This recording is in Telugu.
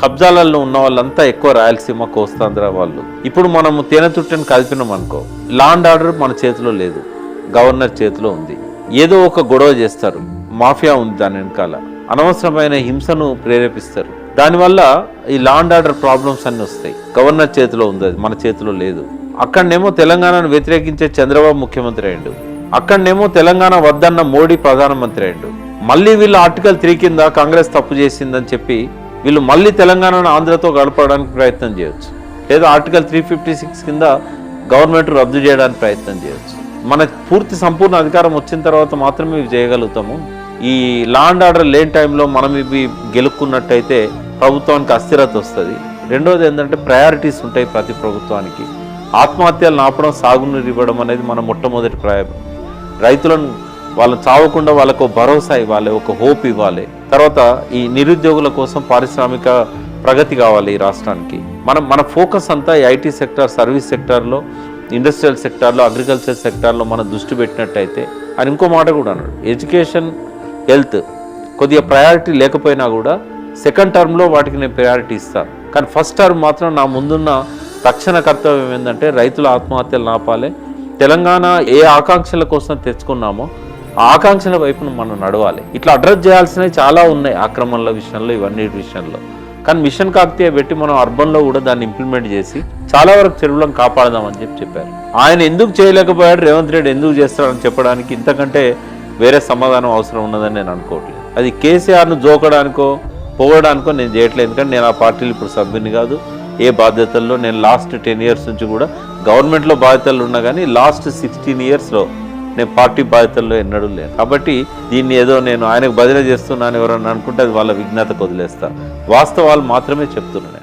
కబ్జాలలో ఉన్న వాళ్ళంతా ఎక్కువ రాయలసీమ కోస్తాంధ్ర వాళ్ళు. ఇప్పుడు మనము తేనె తుట్టని కలిపినాం అనుకో లాండ్ ఆర్డర్ మన చేతిలో లేదు గవర్నర్ చేతిలో ఉంది. ఏదో ఒక గొడవ చేస్తారు మాఫియా ఉంది దాని వెనకాల. అనవసరమైన హింసను ప్రేరేపిస్తారు. దానివల్ల ఈ లాండ్ ఆర్డర్ ప్రాబ్లమ్స్ అన్ని వస్తాయి. గవర్నర్ చేతిలో ఉంది అది మన చేతిలో లేదు. అక్కడనేమో తెలంగాణను వ్యతిరేకించే చంద్రబాబు ముఖ్యమంత్రి అయ్యిండు. అక్కడనేమో తెలంగాణ వద్దన్న మోడీ ప్రధానమంత్రి అయిండు మళ్ళీ వీళ్ళు ఆర్టికల్ త్రీ కింద కాంగ్రెస్ తప్పు చేసిందని చెప్పి వీళ్ళు మళ్ళీ తెలంగాణను ఆంధ్రతో గడపడానికి ప్రయత్నం చేయొచ్చు. లేదా ఆర్టికల్ త్రీ ఫిఫ్టీ సిక్స్ కింద గవర్నమెంట్ రద్దు చేయడానికి ప్రయత్నం చేయొచ్చు. మనకు పూర్తి సంపూర్ణ అధికారం వచ్చిన తర్వాత మాత్రమే ఇవి చేయగలుగుతాము. ఈ లాండ్ ఆర్డర్ లేని టైంలో మనం ఇవి గెలుక్కున్నట్టయితే ప్రభుత్వానికి అస్థిరత వస్తుంది. రెండోది ఏంటంటే ప్రయారిటీస్ ఉంటాయి ప్రతి ప్రభుత్వానికి. ఆత్మహత్యలు నాపడం సాగునీరు ఇవ్వడం అనేది మన మొట్టమొదటి ప్రయాణం రైతులను వాళ్ళు చావకుండా వాళ్ళకు భరోసా ఇవ్వాలి ఒక హోప్ ఇవ్వాలి. తర్వాత ఈ నిరుద్యోగుల కోసం పారిశ్రామిక ప్రగతి కావాలి ఈ రాష్ట్రానికి. మనం మన ఫోకస్ అంతా ఈ ఐటీ సెక్టర్ సర్వీస్ సెక్టార్లో ఇండస్ట్రియల్ సెక్టార్లో అగ్రికల్చర్ సెక్టార్లో మనం దృష్టి పెట్టినట్టయితే అని ఇంకో మాట కూడా అన్నాడు. ఎడ్యుకేషన్ హెల్త్ కొద్దిగా ప్రయారిటీ లేకపోయినా కూడా సెకండ్ టర్మ్లో వాటికి నేను ప్రయారిటీ ఇస్తాను. కానీ ఫస్ట్ టర్మ్ మాత్రం నా ముందున్న తక్షణ కర్తవ్యం ఏంటంటే రైతుల ఆత్మహత్యలు నాపాలి. తెలంగాణ ఏ ఆకాంక్షల కోసం తెచ్చుకున్నామో ఆకాంక్షల వైపున మనం నడవాలి. ఇట్లా అడ్రస్ చేయాల్సినవి చాలా ఉన్నాయి ఆక్రమణల విషయంలో ఇవన్నీ విషయంలో. కానీ మిషన్ కాకతీయ పెట్టి మనం అర్బన్లో కూడా దాన్ని ఇంప్లిమెంట్ చేసి చాలా వరకు చెరువులను కాపాడదామని చెప్పి చెప్పారు. ఆయన ఎందుకు చేయలేకపోయాడు? రేవంత్ రెడ్డి ఎందుకు చేస్తాడని చెప్పడానికి ఇంతకంటే వేరే సమాధానం అవసరం ఉన్నదని నేను అనుకోవట్లేదు. అది కేసీఆర్ను జోకడానికో పోవడానికో నేను చేయట్లేదు. ఎందుకంటే నేను ఆ పార్టీలు ఇప్పుడు సభ్యుని కాదు. ఏ బాధ్యతల్లో? నేను లాస్ట్ టెన్ ఇయర్స్ నుంచి కూడా గవర్నమెంట్లో బాధ్యతలు ఉన్నా కానీ లాస్ట్ సిక్స్టీన్ ఇయర్స్లో నేను పార్టీ బాధ్యతల్లో ఎన్నడూ లేను. కాబట్టి దీన్ని ఏదో నేను ఆయనకు బదిలీ చేస్తున్నాను ఎవరన్నా అనుకుంటే అది వాళ్ళ విజ్ఞతకు వదిలేస్తా. వాస్తవాలు మాత్రమే చెప్తున్నాను